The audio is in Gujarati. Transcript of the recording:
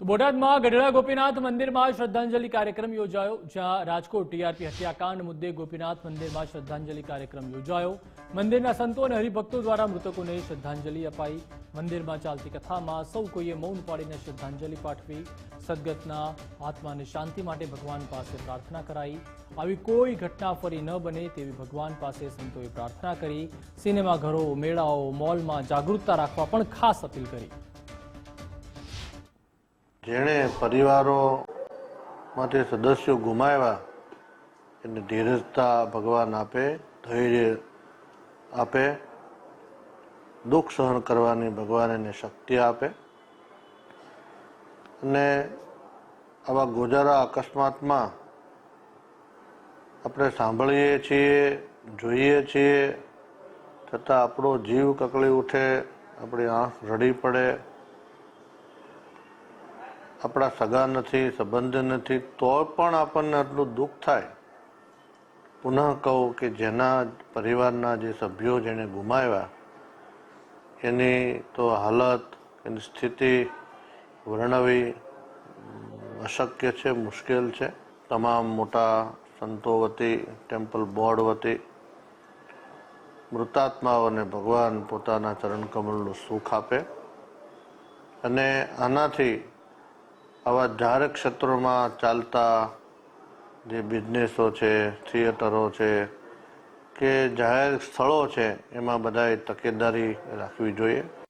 તો બોટાદમાં ગઢડા ગોપીનાથ મંદિરમાં શ્રદ્ધાંજલિ કાર્યક્રમ યોજાયો, જ્યાં રાજકોટ ટીઆરપી હત્યાકાંડ મુદ્દે ગોપીનાથ મંદિરમાં શ્રદ્ધાંજલિ કાર્યક્રમ યોજાયો. મંદિરના સંતો અને હરિભક્તો દ્વારા મૃતકોને શ્રદ્ધાંજલિ અપાઈ. મંદિરમાં ચાલતી કથામાં સૌ કોઈએ મૌન પાડીને શ્રદ્ધાંજલિ પાઠવી. સદગતના આત્માને શાંતિ માટે ભગવાન પાસે પ્રાર્થના કરાઈ. આવી કોઈ ઘટના ફરી ન બને તેવી ભગવાન પાસે સંતોએ પ્રાર્થના કરી. સિનેમાઘરો, મેળાઓ, મોલમાં જાગૃતતા રાખવા પણ ખાસ અપીલ કરી. જેણે પરિવારોમાંથી સદસ્યો ગુમાવ્યા, એને ધીરજતા ભગવાન આપે, ધૈર્ય આપે, દુઃખ સહન કરવાની ભગવાન એને શક્તિ આપે. અને આવા ગોજારા અકસ્માતમાં આપણે સાંભળીએ છીએ, જોઈએ છીએ, છતાં આપણો જીવ કકળી ઉઠે, આપણી આંખ રડી પડે. આપણા સગા નથી, સંબંધ નથી તો પણ આપણને આટલું દુઃખ થાય. પુનઃ કહું કે જેના પરિવારના જે સભ્યો જેણે ગુમાવ્યા, એની તો હાલત, એની સ્થિતિ વર્ણવી અશક્ય છે, મુશ્કેલ છે. તમામ મોટા સંતો વતી, ટેમ્પલ બોર્ડ વતી, મૃતાત્માઓને ભગવાન પોતાના ચરણકમલનું સુખ આપે. અને આનાથી આવા જાહેર ક્ષેત્રોમાં ચાલતા જે બિઝનેસો છે, થિયેટરો છે, કે જાહેર સ્થળો છે, એમાં બધાએ તકેદારી રાખવી જોઈએ.